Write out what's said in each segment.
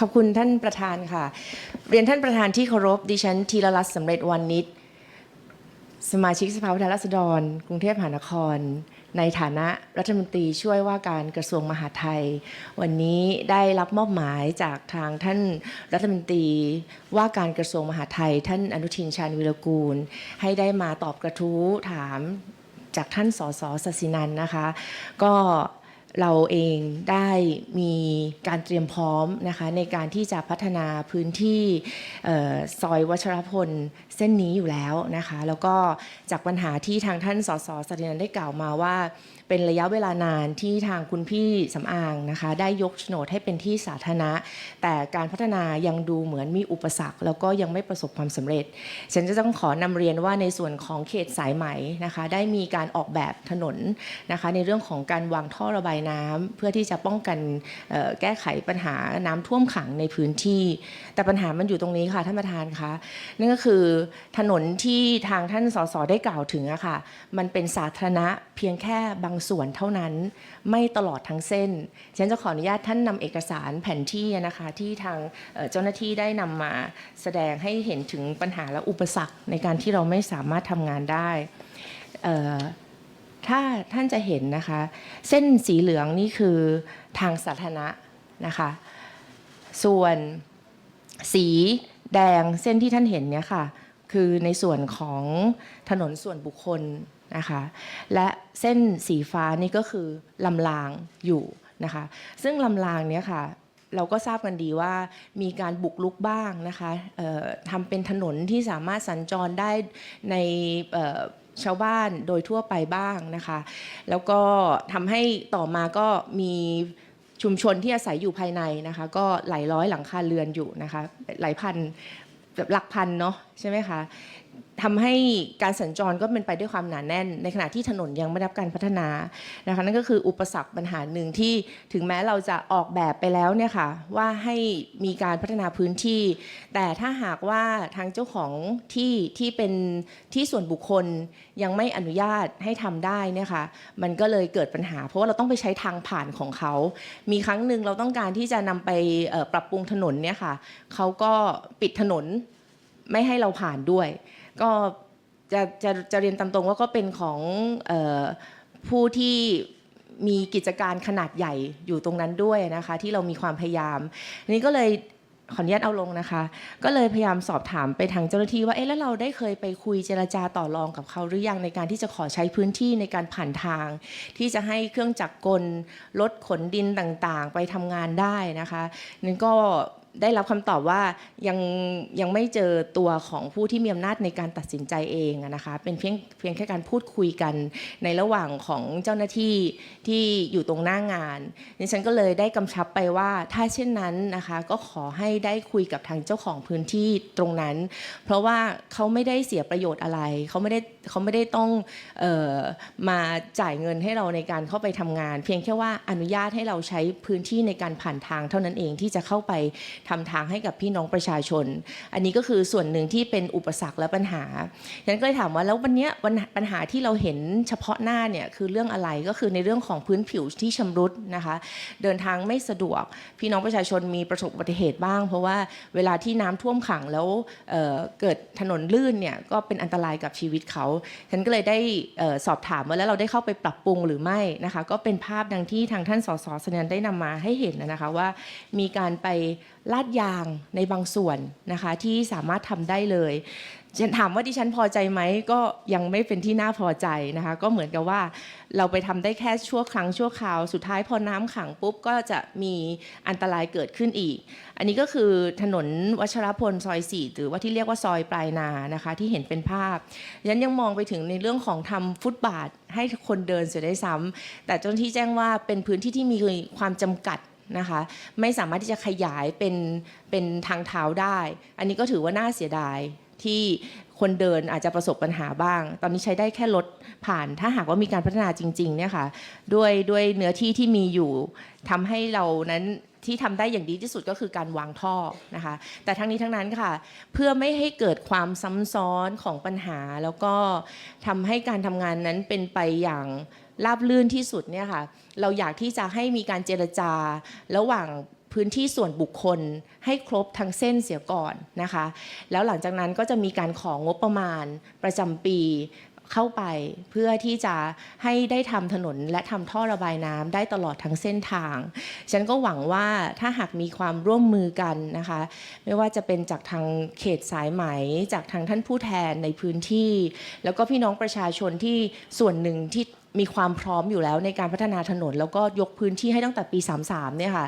ขอบคุณท่านประธานค่ะ เรียนท่านประธานที่เคารพดิฉันธีรรัตน์สำเร็จวันนิดสมาชิกสภาผู้แทนราษฎร กรุงเทพมหานคร ในฐานะรัฐมนตรีช่วยว่าการกระทรวงมหาดไทย วันนี้ได้รับมอบหมายจากทางท่านรัฐมนตรีว่าการกระทรวงมหาดไทย ท่านอนุทินชาญวิรกูล ให้ได้มาตอบกระทู้ถามจากท่านสสสสินันนะคะ ก็ เราเองได้มีการเตรียมพร้อมนะคะในการที่จะพัฒนาพื้นที่ออซอยวัชรพลเส้นนี้อยู่แล้วนะคะ แล้วก็จากปัญหาที่ทางท่านสสสรินันได้กล่าวมาว่า เป็นระยะเวลานานที่ทางคุณพี่สำอางนะคะ ได้ยกโฉนดให้เป็นที่สาธารณะ แต่การพัฒนายังดูเหมือนมีอุปสรรค แล้วก็ยังไม่ประสบความสำเร็จ ฉันจะต้องขอนำเรียนว่าในส่วนของเขตสายไหมนะคะ ได้มีการออกแบบถนนนะคะ ในเรื่องของการวางท่อระบายน้ำเพื่อที่จะป้องกันแก้ไขปัญหาน้ำท่วมขังในพื้นที่ แต่ปัญหามันอยู่ตรงนี้ค่ะท่านประธานคะนั่นก็คือถนนที่ทางท่านสสได้กล่าวถึงอะค่ะ มันเป็นสาธารณะเพียงแค่บางส่วนเท่านั้น ไม่ตลอดทั้งเส้นฉันจะขออนุญาตท่านนำเอกสารแผนที่นะคะที่ทางเจ้าหน้าที่ได้นำมาแสดงให้เห็นถึงปัญหาและอุปสรรคในการที่เราไม่สามารถทำงานได้ ถ้าท่านจะเห็นนะคะ เส้นสีเหลืองนี่คือทางสาธารณะนะคะ ส่วนสีแดงเส้นที่ท่านเห็นเนี่ยค่ะ คือในส่วนของถนนส่วนบุคคลนะคะ และเส้นสีฟ้านี่ก็คือลำรางอยู่นะคะ ซึ่งลำรางเนี่ยค่ะเราก็ทราบกันดีว่ามีการบุกลุกบ้างนะคะทำเป็นถนนที่สามารถสัญจรได้ใน ชาวบ้านโดยทั่วไปบ้างนะคะ แล้วก็ทำให้ต่อมาก็มีชุมชนที่อาศัยอยู่ภายในนะคะ ก็หลายร้อยหลังคาเรือนอยู่นะคะ หลายพันแบบหลักพันเนาะใช่ไหมคะ ทำให้การสัญจรก็เป็นไปด้วยความหนาแน่น ในขณะที่ถนนยังไม่ได้รับการพัฒนานะคะนั่นก็คืออุปสรรคปัญหาหนึ่งที่ถึงแม้เราจะออกแบบไปแล้วเนี่ยค่ะว่าให้มีการพัฒนาพื้นที่ แต่ถ้าหากว่าทางเจ้าของที่ที่เป็นที่ส่วนบุคคลยังไม่อนุญาตให้ทำได้เนี่ยค่ะมันก็เลยเกิดปัญหา เพราะว่าเราต้องไปใช้ทางผ่านของเขา มีครั้งหนึ่งเราต้องการที่จะนำไปปรับปรุงถนนเนี่ยค่ะเขาก็ปิดถนนไม่ให้เราผ่านด้วย ก็จะจะจะเรียนตามตรงว่าก็เป็นของออผู้ที่มีกิจการขนาดใหญ่อยู่ตรงนั้นด้วยนะคะ ที่เรามีความพยายามนี้ก็เลยขออนุญาตเอาลงนะคะ ก็เลยพยายามสอบถามไปทางเจ้าหน้าที่ว่าเอ๊ะแล้วเราได้เคยไปคุยเจรจาต่อรองกับเขาหรือยังในการที่จะขอใช้พื้นที่ในการผ่านทาง ที่จะให้เครื่องจักรกลรถขนดินต่างๆ ไปทำงานได้นะคะนั่นก็ ได้รับคำตอบว่ายังยังไม่เจอตัวของผู้ที่มีอำนาจในการตัดสินใจเองนะคะเป็นเพียงเพียงแค่การพูดคุยกันในระหว่างของเจ้าหน้าที่ที่อยู่ตรงหน้างานดิฉันก็เลยได้กำชับไปว่าถ้าเช่นนั้นนะคะก็ขอให้ได้คุยกับทางเจ้าของพื้นที่ตรงนั้น เพราะว่าเขาไม่ได้เสียประโยชน์อะไรเขาไม่ได้เขาไม่ได้ต้องออมาจ่ายเงินให้เราในการเข้าไปทำงาน เพียงแค่ว่าอนุญาตให้เราใช้พื้นที่ในการผ่านทางเท่านั้นเองที่จะเข้าไปทำทางให้กับพี่น้องประชาชน อันนี้ก็คือส่วนหนึ่งที่เป็นอุปสรรคและปัญหาฉะนั้นก็เลยถามว่าแล้ววันนี้ปัญหาที่เราเห็นเฉพาะหน้าเนี่ยคือเรื่องอะไรก็คือในเรื่องของพื้นผิวที่ชำรุดนะคะ เดินทางไม่สะดวก พี่น้องประชาชนมีประสบอุบัติเหตุบ้าง เพราะว่าเวลาที่น้ำท่วมขังแล้วเเกิดถนนลื่นเนี่ยก็เป็นอันตรายกับชีวิตเขาฉันก็เลยได้สอบถามว่าแล้วเราได้เข้าไปปรับปรุงหรือไม่นะคะ ก็เป็นภาพดังที่ทางท่านสสสนันได้นำมาให้เห็นนะคะว่ามีการไปลาดยางในบางส่วนนะคะที่สามารถทำได้เลยฉันถามว่าดิฉันพอใจไหมก็ยังไม่เป็นที่น่าพอใจนะคะก็เหมือนกับว่าเราไปทำได้แค่ชั่วครั้งชั่วคราว สุดท้ายพอน้ำขังปุ๊บก็จะมีอันตรายเกิดขึ้นอีก อันนี้ก็คือถนนวัชรพลซอยสี่หรือว่าที่เรียกว่าซอยปลายนานะคะที่เห็นเป็นภาพฉันยังมองไปถึงในเรื่องของทำฟุตบาทให้คนเดินเสียได้ซ้ำแต่เจ้าหน้าที่แจ้งว่าเป็นพื้นที่ที่มีความจำกัด นะคะ ไม่สามารถที่จะขยายเป็นเป็นทางเท้าได้ อันนี้ก็ถือว่าน่าเสียดายที่คนเดินอาจจะประสบปัญหาบ้าง ตอนนี้ใช้ได้แค่รถผ่าน ถ้าหากว่ามีการพัฒนาจริงๆเนี่ยค่ะ ด้วยด้วยเนื้อที่ที่มีอยู่ทำให้เรานั้นที่ทำได้อย่างดีที่สุดก็คือการวางท่อนะคะ แต่ทั้งนี้ทั้งนั้นค่ะ เพื่อไม่ให้เกิดความซ้ำซ้อนของปัญหา แล้วก็ทำให้การทำงานนั้นเป็นไปอย่าง ราบลื่นที่สุดเนี่ยค่ะเราอยากที่จะให้มีการเจรจา ระหว่างพื้นที่ส่วนบุคคลให้ครบทั้งเส้นเสียก่อนนะคะ แล้วหลังจากนั้นก็จะมีการของงบประมาณประจำปีเข้าไปเพื่อที่จะให้ได้ทำถนนและทำท่อระบายน้ำได้ตลอดทั้งเส้นทาง ฉันก็หวังว่าถ้าหากมีความร่วมมือกันนะคะ ไม่ว่าจะเป็นจากทางเขตสายไหม จากทางท่านผู้แทนในพื้นที่ แล้วก็พี่น้องประชาชนที่ส่วนหนึ่งที่ มีความพร้อมอยู่แล้วในการพัฒนาถนน แล้วก็ยกพื้นที่ให้ตั้งแต่ปี 33เนี่ยค่ะ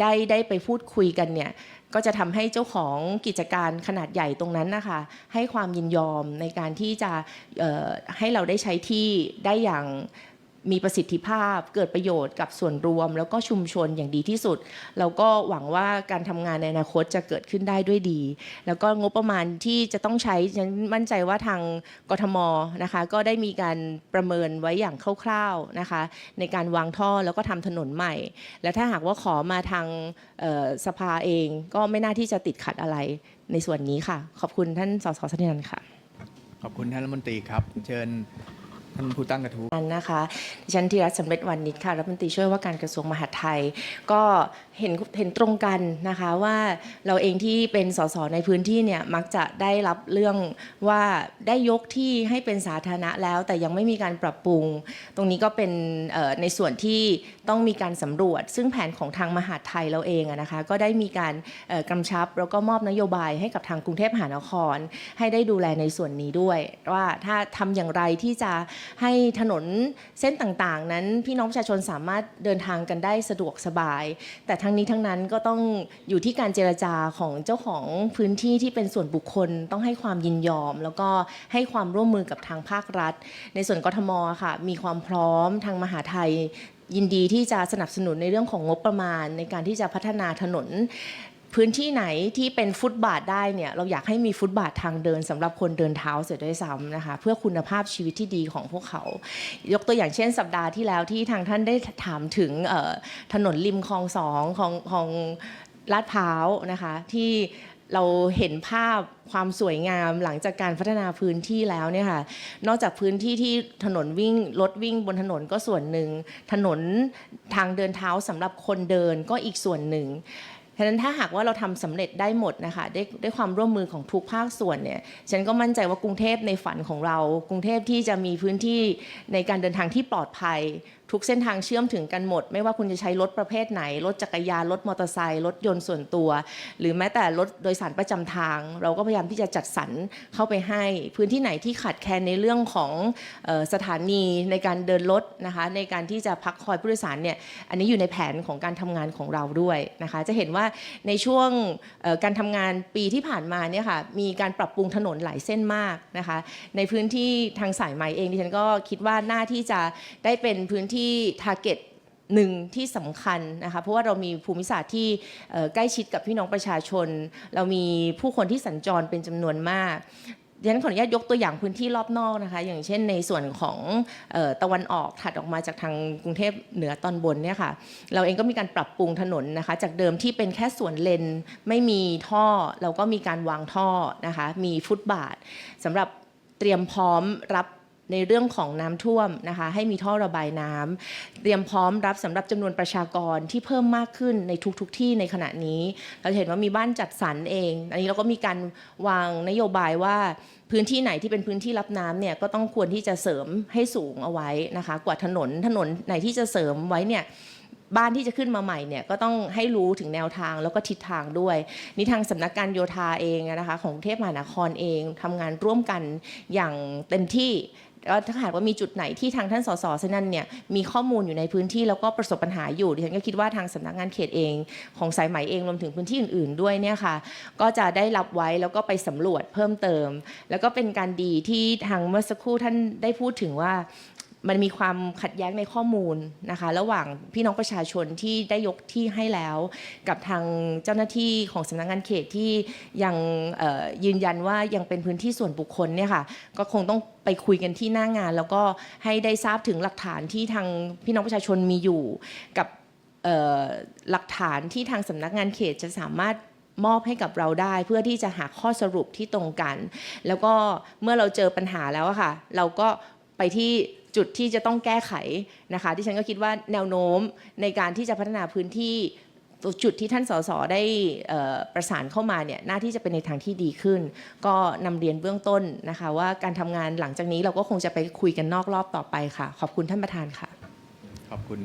ได้ได้ไปพูดคุยกันเนี่ยก็จะทำให้เจ้าของกิจการขนาดใหญ่ตรงนั้นนะคะให้ความยินยอมในการที่จะให้เราได้ใช้ที่ได้อย่าง มีประสิทธิภาพเกิดประโยชน์กับส่วนรวม แล้วก็ชุมชนอย่างดีที่สุดเราก็หวังว่าการทำงานในอนาคตจะเกิดขึ้นได้ด้วยดี แล้วก็งบประมาณที่จะต้องใช้ฉันมั่นใจว่าทางกทมนะคะก็ได้มีการประเมินไว้อย่างคร่าวๆนะคะในการวางท่อแล้วก็ทำถนนใหม่ และถ้าหากว่าขอมาทางสภาเองก็ไม่น่าที่จะติดขัดอะไรในส่วนนี้ค่ะ ขอบคุณท่านสสสนันค่ะ ขอบคุณท่านรัฐมนตรีครับ เชิญ ท่านผู้ตั้งกระทู้นั้นนะคะดิฉันธีรัตน์สำเร็จวันนิดค่ะรัฐมนตรีช่วยว่าการกระทรวงมหาดไทย ก็เห็นเห็นตรงกันนะคะว่าเราเองที่เป็นสสในพื้นที่เนี่ยมักจะได้รับเรื่องว่าได้ยกที่ให้เป็นสาธารณะแล้ว แต่ยังไม่มีการปรับปรุง ตรงนี้ก็เป็นในส่วนที่ต้องมีการสำรวจ ซึ่งแผนของทางมหาดไทยเราเองนะคะก็ได้มีการกำชับแล้วก็มอบนโยบายให้กับทางกรุงเทพมหานคร ให้ได้ดูแลในส่วนนี้ด้วย ว่าถ้าทำอย่างไรที่จะให้ถนนเส้นต่างๆ นั้นพี่น้องประชาชนสามารถเดินทางกันได้สะดวกสบาย แต่ทั้งนี้ทั้งนั้นก็ต้องอยู่ที่การเจรจาของเจ้าของพื้นที่ที่เป็นส่วนบุคคลต้องให้ความยินยอม แล้วก็ให้ความร่วมมือกับทางภาครัฐ ในส่วนกทมค่ะ มีความพร้อมทางมหาไทยยินดีที่จะสนับสนุนในเรื่องของงบประมาณ ในการที่จะพัฒนาถนน พื้นที่ไหนที่เป็นฟุตบาทได้เนี่ยเราอยากให้มีฟุตบาททางเดินสำหรับคนเดินเท้าเสียด้วยซ้ำนะคะเพื่อคุณภาพชีวิตที่ดีของพวกเขา ยกตัวอย่างเช่น สัปดาห์ที่แล้วที่ทางท่านได้ถามถึงถนนริมคลองสองของของลาดพร้าวนะคะที่เราเห็นภาพความสวยงามหลังจากการพัฒนาพื้นที่แล้วเนี่ยค่ะ นอกจากพื้นที่ที่ถนนวิ่งรถวิ่งบนถนนก็ส่วนหนึ่ง ถนนทางเดินเท้าสำหรับคนเดินก็อีกส่วนหนึ่ง ฉะนั้นถ้าหากว่าเราทำสำเร็จได้หมดนะคะไดวยด้วยความร่วมมือของทุกภาคส่วนเนี่ยฉันก็มั่นใจว่ากรุงเทพในฝันของเรา กรุงเทพที่จะมีพื้นที่ในการเดินทางที่ปลอดภัยทุกเส้นทางเชื่อมถึงกันหมด ไม่ว่าคุณจะใช้รถประเภทไหน รถจักรยานรถมอเตอร์ไซค์รถยนต์ส่วนตัว หรือแม้แต่รถโดยสารประจำทาง เราก็พยายามที่จะจัดสรรเข้าไปให้ พื้นที่ไหนที่ขาดแคลนในเรื่องของสถานีในการเดินรถนะคะ ในการที่จะพักคอยผู้โดยสารเนี่ยอันนี้อยู่ในแผนของการทำงานของเราด้วยนะคะ จะเห็นว่าในช่วงการทำงานปีที่ผ่านมาเนี่ยค่ะมีการปรับปรุงถนนหลายเส้นมากนะคะ ในพื้นที่ทางสายไหมเองดิฉันก็คิดว่าหน้าที่จะได้เป็นพื้นที่ target หนึ่งที่สำคัญนะคะเพราะว่าเรามีภูมิศาสตร์ที่ใกล้ชิดกับพี่น้องประชาชน เรามีผู้คนที่สัญจรเป็นจำนวนมากดิฉันขออนุญาตยกตัวอย่างพื้นที่รอบนอกนะคะอย่างเช่นในส่วนของออตะวันออกถัดออกมาจากทางกรุงเทพเหนือตอนบนเนี่ยค่ะเราเองก็มีการปรับปรุงถนนนะคะจากเดิมที่เป็นแค่สวนเลนไม่มีท่อเราก็มีการวางท่อนะคะมีฟุตบาทสำหรับเตรียมพร้อมรับ ในเรื่องของน้ำท่วมนะคะให้มีท่อระบายน้ำเตรียมพร้อมรับสำหรับจำนวนประชากรที่เพิ่มมากขึ้นในทุกๆทที่ในขณะนี้ เราเห็นว่ามีบ้านจัดสรรเอง อันนี้เราก็มีการวางนโยบายว่าพื้นที่ไหนที่เป็นพื้นที่รับน้ำเนี่ยก็ต้องควรที่จะเสริมให้สูงเอาไว้นะคะ กว่าถนนถนนไหนที่จะเสริมไว้เนี่ยบ้านที่จะขึ้นมาใหม่เนี่ยก็ต้องให้รู้ถึงแนวทางแล้วก็ทิศทางด้วย นี่ทางสำนักการโยธาเองนะคะ ของกรุงเทพมหานครเองทำงานร่วมกันอย่างเต็มที่ แล้วถ้าหากว่ามีจุดไหนที่ทางท่านสสเซนันเนี่ยมีข้อมูลอยู่ในพื้นที่แล้วก็ประสบปัญหาอยู่ดิฉันก็คิดว่าทางสำนักงานเขตเอง ของสายไหมเองรวมถึงพื้นที่อื่น ๆ ด้วยเนี่ยค่ะก็จะได้รับไว้แล้วก็ไปสำรวจเพิ่มเติม แล้วก็เป็นการดีที่ทางเมื่อสักครู่ท่านได้พูดถึงว่า มันมีความขัดแย้งในข้อมูลนะคะระหว่างพี่น้องประชาชนที่ได้ยกที่ให้แล้ว กับทางเจ้าหน้าที่ของสำนักงานเขตที่ยังยืนยันว่ายังเป็นพื้นที่ส่วนบุคคลเนี่ยค่ะก็คงต้องไปคุยกันที่หน้างาน แล้วก็ให้ได้ทราบถึงหลักฐานที่ทางพี่น้องประชาชนมีอยู่ กับหลักฐานที่ทางสำนักงานเขตจะสามารถมอบให้กับเราได้เพื่อที่จะหาข้อสรุปที่ตรงกัน แล้วก็เมื่อเราเจอปัญหาแล้วค่ะ เราก็ไปที่ จุดที่จะต้องแก้ไขนะคะที่ฉันก็คิดว่าแนวโน้มในการที่จะพัฒนาพื้นที่จุดที่ท่านสสได้ประสานเข้ามาเนี่ยหน้าที่จะเป็นในทางที่ดีขึ้น ก็นำเรียนเบื้องต้นนะคะ ว่าการทำงานหลังจากนี้เราก็คงจะไปคุยกันนอกรอบต่อไปค่ะ ขอบคุณท่านประธานค่ะ ขอบคุณ